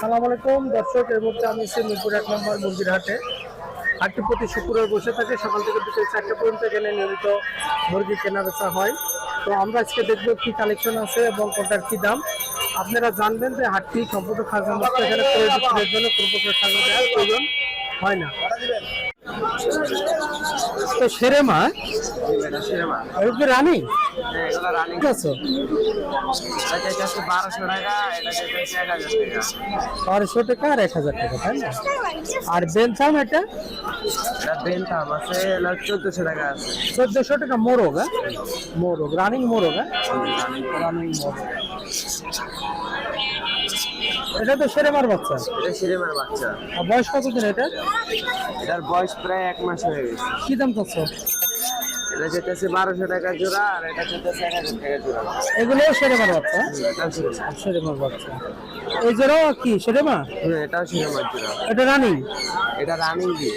আসসালামু আলাইকুম। দর্শক এই মুহূর্তে আমি এসে মিরপুর এক নম্বর মুরগির হাটে। হাটটি প্রতি শুক্রবার বসে থাকে। সকাল থেকে বিকেল চারটে পর্যন্ত এখানে নিয়মিত মুরগি কেনা বেচা হয়। তো আমরা আজকে দেখব কি কালেকশন আছে এবং কোনটার কি দাম। আপনারা জানবেন যে হাটটি সম্পূর্ণ খাজনা মুক্ত। এখানে বিক্রয়ের জন্য কোনো প্রকার খাজনা দেওয়ার প্রয়োজন হয় না। তো সেরে মা এগুলো কি রানি? ঠিক আছে। বারোশো টাকা আর এক হাজার টাকা তাই না? আর এটা? আছে চোদ্দশো টাকা আছে। চোদ্দশো টাকা মোরগ হ্যাঁ? মোরগ রানিং মোরগ হ্যাঁ? রানিং মোরগ এটা তো সেরেমার বাচ্চা। এটা সিনেমার বাচ্চা। আর বয়স কতদিন এটা? এটার বয়স প্রায় এক মাস হয়ে গেছে। কি দাম চাচ্ছ? এটা যেতেছে বারোশো টাকা জোড়া আর এটা যেতেছে এক হাজার টাকা জোড়া। এগুলো সেরেমার বাচ্চা? সিনেমা সেরেমার। বাচ্চা। এই জোড়াও কি সেরেমা? হ্যাঁ এটাও সিনেমার জোড়া। এটা রানিং? এটা রানিং দিয়ে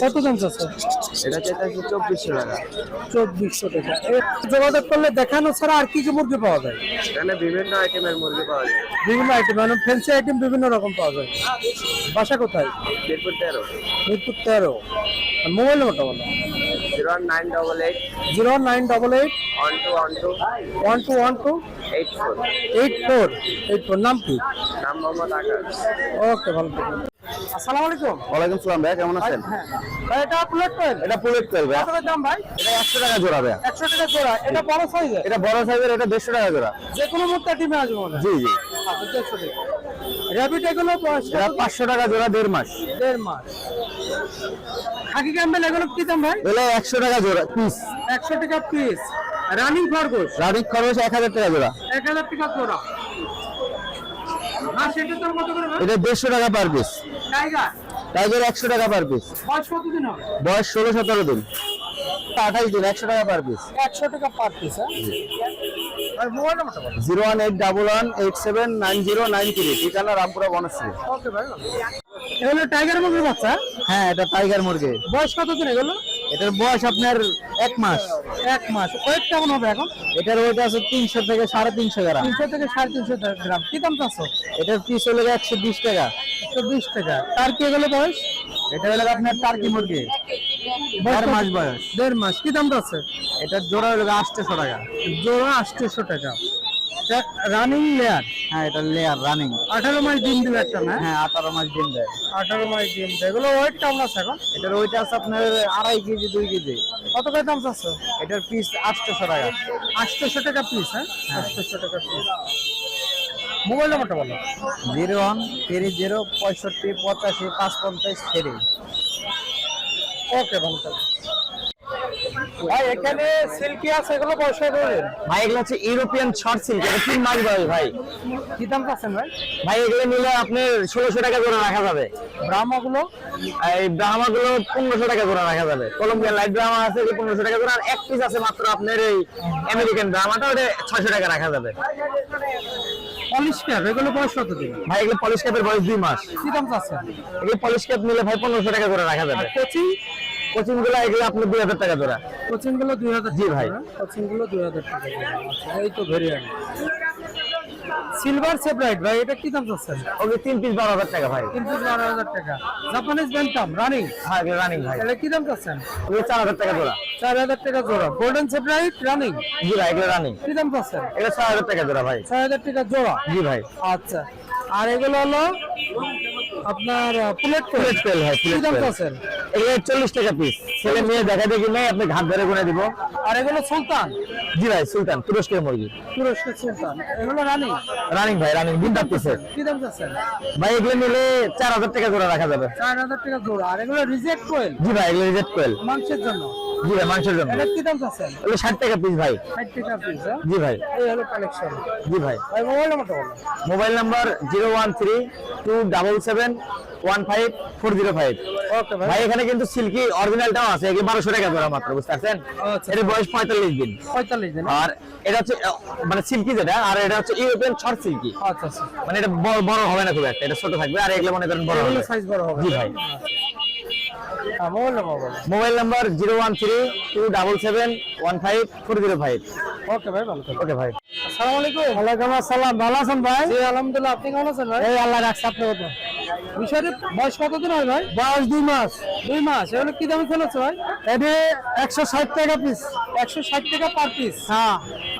কত দাম চাচ্ছ? এটা যেতেছে চব্বিশশো টাকা। চব্বিশশো টাকা। যোগাযোগ করলে দেখানো ছাড়া আর কি কি মুরগি পাওয়া যায়? এখানে বিভিন্ন আইটেমের মুরগি পাওয়া যায়। বিভিন্ন আইটেম মানে ফ্যান্সি আইটেম বিভিন্ন রকম পাওয়া যায়। বাসা কোথায়? মিরপুর তেরো। মিরপুর তেরো। মোবাইল নাম্বারটা বলো। Zero nine double eight zero nine double eight one two one two one two one two eight four eight four eight four নাম কি নাম মোহাম্মদ আকাশ ওকে ভালো আসসালামু আলাইকুম। ওয়ালাইকুম সালাম ভাই কেমন আছেন? হ্যাঁ। ভাই এটা কোয়েল এটা ভাই। কত দাম ভাই? এটা একশো টাকা জোড়া ভাই। টাকা জোড়া। এটা বড় সাইজের? এটা বড় সাইজের এটা দেড়শো টাকা জোড়া। যে কোনো মুহূর্তে টিমে আসবে মনে জি জি। আচ্ছা র্যাবিট এগুলো পাঁচশো টাকা জোড়া দেড় মাস। দেড় মাস। খাকি ক্যাম্বেল এগুলো কি দাম ভাই এগুলো একশো টাকা জোড়া পিস একশো টাকা পিস রানিং খরগোশ। রানিং খরচ এক হাজার টাকা জোড়া। এক হাজার টাকা জোড়া। আর সেটা তোর কত করে এটা দেড়শো টাকা পার পিস টাইগার টাইগার একশো টাকা পার পিস বয়স হবে? দিন। দিন টাকা পার পিস একশো টাকা পার পিস হ্যাঁ? আর মোবাইল নাম্বারটা বলো। Zero one eight double one eight seven nine zero nine three. ঠিকানা রামপুরা বনশ্রী। ওকে ভাই এগুলো টাইগার মুরগির বাচ্চা? হ্যাঁ এটা টাইগার মুরগি। বয়স এগুলো? এটার বয়স আপনার এক মাস। এক মাস। ওয়েট কেমন হবে এখন? এটার ওয়েট আছে তিনশো থেকে সাড়ে তিনশো গ্রাম। তিনশো থেকে সাড়ে তিনশো গ্রাম। কি দাম চাচ্ছ? এটার পিস হলো একশো বিশ টাকা। একশো বিশ টাকা। তার কি এগুলো বয়স? এটা হলো আপনার টার্কি মুরগি। দেড় মাস বয়স। দেড় মাস। কি দাম আছে এটার জোড়া হলো আটশোশো টাকা। জোড়া আটশোশো টাকা। রানিং লেয়ার হ্যাঁ এটা লেয়ার রানিং আঠারো মাস ডিম দিবে একটা না? হ্যাঁ আঠারো মাস দিন দেয়। আঠারো মাস ডিম দেয়। এগুলো ওয়েট কেমন আছে এখন? এটার ওইট আছে আপনার আড়াই কেজি দুই কেজি। কত করে দাম চাচ্ছ? এটার পিস আটশোশো টাকা। আটশোশো টাকা পিস হ্যাঁ? আটশোশো টাকা পিস মোবাইল নাম্বারটা বলো। জিরো ওয়ান থ্রি জিরো পঁয়ষট্টি পঁচাশি পাঁচ পঞ্চাশ থ্রি ওকে ভালো থাকো। ভাই এখানে সিল্কি আছে এগুলো পয়সা ভাই এগুলো হচ্ছে ইউরোপিয়ান শর্ট সিল্ক এটা তিন মাস বয়স ভাই। কি দাম পাচ্ছেন ভাই? ভাই এগুলো নিলে আপনার ষোলোশো টাকা করে রাখা যাবে। ব্রাহ্মাগুলো? এই ব্রাহ্মা গুলো পনেরোশো টাকা করে রাখা যাবে। কলম্বিয়ান লাইট ব্রাহ্মা আছে পনেরোশো টাকা করে আর এক পিস আছে মাত্র আপনার এই আমেরিকান ব্রাহ্মাটা ওটা ছয়শো টাকা রাখা যাবে। পলিশ ক্যাপ এগুলো বয়স কত দিন? ভাই এগুলো পলিশ ক্যাপের বয়স দুই মাস। কি দাম চাচ্ছেন? এগুলো পলিশ ক্যাপ নিলে ভাই পনেরোশো টাকা করে রাখা যাবে। কোচিং? কোচিংগুলো এগুলো আপনার দুই হাজার টাকা জোড়া। কোচিংগুলো দুই হাজার জি ভাই। কোচিংগুলো দুই হাজার টাকা এই তো ভেরিয়েন্ট সিলভার সেপারেট ভাই এটা কি দাম চাচ্ছেন? ওকে তিন পিস বারো হাজার টাকা ভাই। তিন পিস বারো হাজার টাকা। জাপানিজ ব্যান্টাম রানিং হ্যাঁ রানিং ভাই। তাহলে কি দাম চাচ্ছেন? ওগুলো চার হাজার টাকা জোড়া। চার হাজার টাকা জোড়া। গোল্ডেন সেপারেট রানিং জি ভাই এগুলো রানিং কি দাম চাচ্ছেন? এগুলো ছয় হাজার টাকা জোড়া ভাই। ছয় হাজার টাকা জোড়া? জি ভাই। আচ্ছা। আর এগুলো হলো আপনার প্লেট প্লেট পেল ভাই কি দাম চাচ্ছেন? এগুলো চল্লিশ টাকা পিস ছেলে মেয়ে দেখা দেখি নেই আপনি ঘাট ধরে গুনে দিব। আর এগুলো সুলতান? জি ভাই সুলতান তুরস্কের মুরগি। তুরস্কের সুলতান। এগুলো রানিং? রানিং ভাই রানিং দিন পিসে কি দাম চাচ্ছেন? ভাই এগুলো নিলে চার হাজার টাকা জোড়া রাখা যাবে। চার হাজার টাকা জোড়া। আর এগুলো রিজেক্ট কোয়েল? জি ভাই এগুলো রিজেক্ট কোয়েল। মাংসের জন্য? জি ভাই মাংসের জন্য। এটা কি দাম চাচ্ছেন? এগুলো ষাট টাকা পিস ভাই। ষাট টাকা পিস হ্যাঁ? জি ভাই। এই হলো কালেকশন জি ভাই। ভাই মোবাইল নাম্বারটা বলো। Mobile number zero one three two double seven one five four zero five ভাই। ভাই এখানে কিন্তু সিল্কি অরিজিনালটাও আছে এগুলো বারোশো টাকা জোড়া মাত্র বুঝতে পারছেন? আচ্ছা। বয়স পঁয়তাল্লিশ দিন। পঁয়তাল্লিশ দিন আর এটা হচ্ছে মানে সিল্কি যেটা আর এটা হচ্ছে ইউরোপিয়ান শর্ট সিল্কি। আচ্ছা আচ্ছা। মানে এটা বড় বড় হবে না খুব একটা এটা ছোট থাকবে আর এগুলো মনে করেন বড় হবে। সাইজ বড় হবে। জি ভাই। হ্যাঁ মোবাইল নাম্বার বলো। Mobile number zero one three two double seven one five four zero five. Okay ভাই ভালো ওকে ভাই। আসসালামু আলাইকুম। ওয়ালাইকুম আসসালাম ভালো আছেন ভাই? জি আলহামদুলিল্লাহ আপনি কেমন আছেন ভাই? এই আল্লাহ রাখছে আপনার কত বিষয়টি বয়স কতদিন হয় ভাই? বয়স দুই মাস। দুই মাস। এগুলো কি দামে চলেছে ভাই? এটি একশো ষাট টাকা পিস একশো ষাট টাকা পার পিস হ্যাঁ।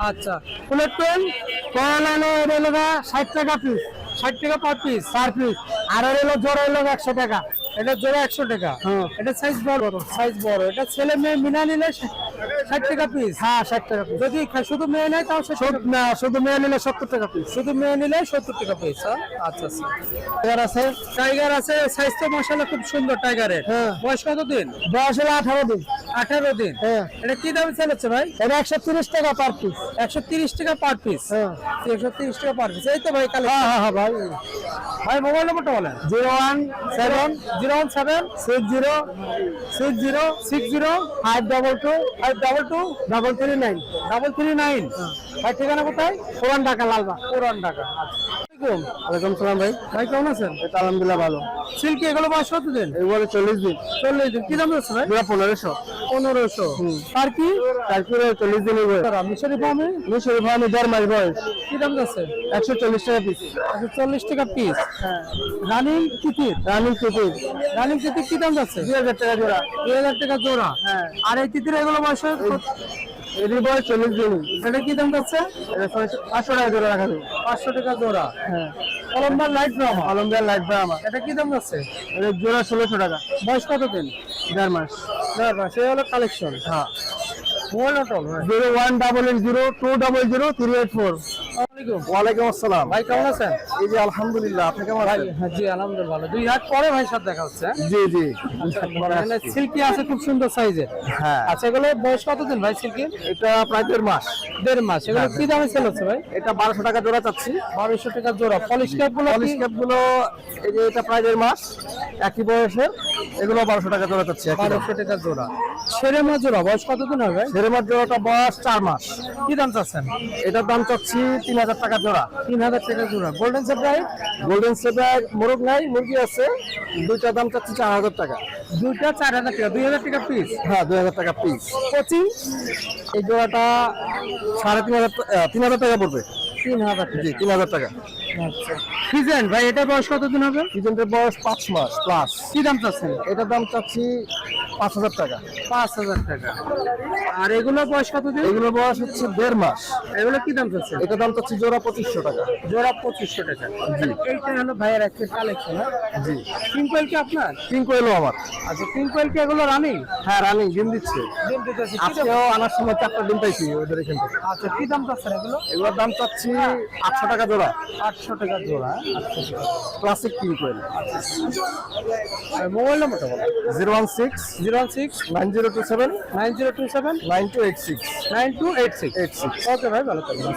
আচ্ছা। ফুলের কয়লা হলো এটা হলো ষাট টাকা পিস ষাট টাকা পার পিস পার পিস আর এটা হলো জোড়া হলো একশো টাকা। এটা জোড়া একশো টাকা? হ্যাঁ। এটা সাইজ বড়। সাইজ বড়। এটা ছেলে মেয়ে মিনা নিলে ষাট টাকা পিস হ্যাঁ ষাট টাকা পিস যদি শুধু মেয়ে নেয় তাও না শুধু মেয়ে নিলে সত্তর টাকা পিস শুধু মেয়ে নিলে সত্তর টাকা পিস আচ্ছা আচ্ছা। টাইগার আছে? টাইগার আছে তো মশালা খুব সুন্দর টাইগারের হ্যাঁ। বয়স কত দিন? বয়স হলো আঠারো দিন। আঠারো দিন। হ্যাঁ। এটা কি দামে চালাচ্ছে ভাই? এটা একশো তিরিশ টাকা পার পিস একশো তিরিশ টাকা পার পিস হ্যাঁ। একশো তিরিশ টাকা পার পিস এই তো ভাই কালে হ্যাঁ হ্যাঁ হ্যাঁ ভাই। ভাই মোবাইল নম্বরটা বলেন। Zero one seven zero one seven six zero six zero six zero five double two five double two double three nine double three nine ঠিকানা কোথায়? পুরান ঢাকা লালবাগ। পুরান ঢাকা। ওয়ালাইকুম সালাম ভাই। ভাই কেমন আছেন? এটা আলহামদুলিল্লাহ ভালো। সিল্কি এগুলো বয়স কত দিন? এগুলো চল্লিশ দিন। চল্লিশ দিন। কি দাম যাচ্ছে ভাই? দুটা পনেরোশো। পনেরোশো। আর কি? তারপরে চল্লিশ দিন মিশরি ফার্মে? মিশরি ফার্মে দেড় মাস বয়স। কি দাম যাচ্ছে? একশো চল্লিশ টাকা পিস একশো চল্লিশ টাকা পিস রানিং তিতির রানিং কুকুর রানিং তিতির কি দাম যাচ্ছে? দুই হাজার টাকা জোড়া। দুই হাজার টাকা জোড়া। হ্যাঁ। আর এই তিতির এগুলো বয়স এটির বয়স চল্লিশ দিন। এটা কি দাম যাচ্ছে? পাঁচশো টাকা জোড়া রাখা যাবে। পাঁচশো টাকা জোড়া। হ্যাঁ। কলম্বার লাইট ড্রামা কলম্বিয়ার লাইট বা এটা কি দাম যাচ্ছে? এটা জোড়া ষোলোশো টাকা। বয়স কত দিন? দেড় মাস। সে হলো কালেকশন হ্যাঁ। Mobile zero one double eight zero two double zero three eight four. ওয়ালাইকুম আসসালাম। ভাই কেমন আছেন? এই যে আলহামদুলিল্লাহ আপনি কেমন ভাই জি আলহামদুলিল্লাহ ভালো। দুই হাত পরে ভাই সাথে দেখা হচ্ছে? জি জি। সিল্কি আছে খুব সুন্দর সাইজের। হ্যাঁ। আচ্ছা এগুলো বয়স কতদিন ভাই সিল্কির এটা প্রায় দেড় মাস। দেড় মাস। এগুলো কি দামে সেল হচ্ছে ভাই? এটা বারোশো টাকা জোড়া চাচ্ছি। বারোশো টাকা জোড়া। পলিশ ক্যাপগুলো পলিশ ক্যাপগুলো এই যে এটা প্রায় দেড় মাস একই বয়সের। এগুলো বারোশো টাকা জোড়া চাচ্ছি বারোশো টাকা জোড়া। সেরে মাছ জোড়া বয়স কতদিন হবে সেরেমার জোড়াটা বয়স চার মাস। কি দাম চাচ্ছেন? এটার দাম চাচ্ছি তিন হাজার টাকা জোড়া। তিন হাজার টাকা জোড়া। গোল্ডেন সেপ্রাইট গোল্ডেন সেপার মোরগ নাই মুরগি আছে। দুইটার দাম চাচ্ছি চার হাজার টাকা। দুইটা চার হাজার টাকা। দুই হাজার টাকা পিস হ্যাঁ দুই হাজার টাকা পিস কোচিং? এই জোড়াটা সাড়ে তিন হাজার তিন হাজার টাকা পড়বে। তিন হাজার জি তিন হাজার টাকা। আচ্ছা। ফিজেন্ট ভাই এটা বয়স কতদিন হবে? কিচেনটার বয়স পাঁচ মাস প্লাস কি দাম চাচ্ছেন? এটার দাম চাচ্ছি পাঁচ হাজার টাকা। পাঁচ হাজার টাকা। আর এগুলো বয়স কতদিন এগুলোর বয়স হচ্ছে দেড় মাস। এগুলো কি দাম চাচ্ছেন এটার দাম চাচ্ছি জোড়া পঁচিশশো টাকা। জোড়া পঁচিশশো টাকা। জি। এইটা হলো ভাইয়ের একটা কালেকশন জি। পিঙ্ক কোয়েল কি আপনার? পিঙ্ক এলো আমার। আচ্ছা পিঙ্ক কোয়েল কি এগুলো রানিং হ্যাঁ রানিং ডিম দিচ্ছে। ডিম দিতেছি? আজকেও আনার সময় চারটা ডিম পাইছি ওদের এখান থেকে। আচ্ছা কি দাম চাচ্ছেন এগুলো? এগুলোর দাম চাচ্ছি আটশো টাকা জোড়া। আটশো টাকা জোড়া আটশো ক্লাসিক পিঙ্ক আর মোবাইল নম্বরটা বলো। Zero one six zero one six? Nine zero two seven? Nine zero two seven? Nine two eight six. Nine two eight six. Eight six. Okay ভাই ভালো থাকবেন।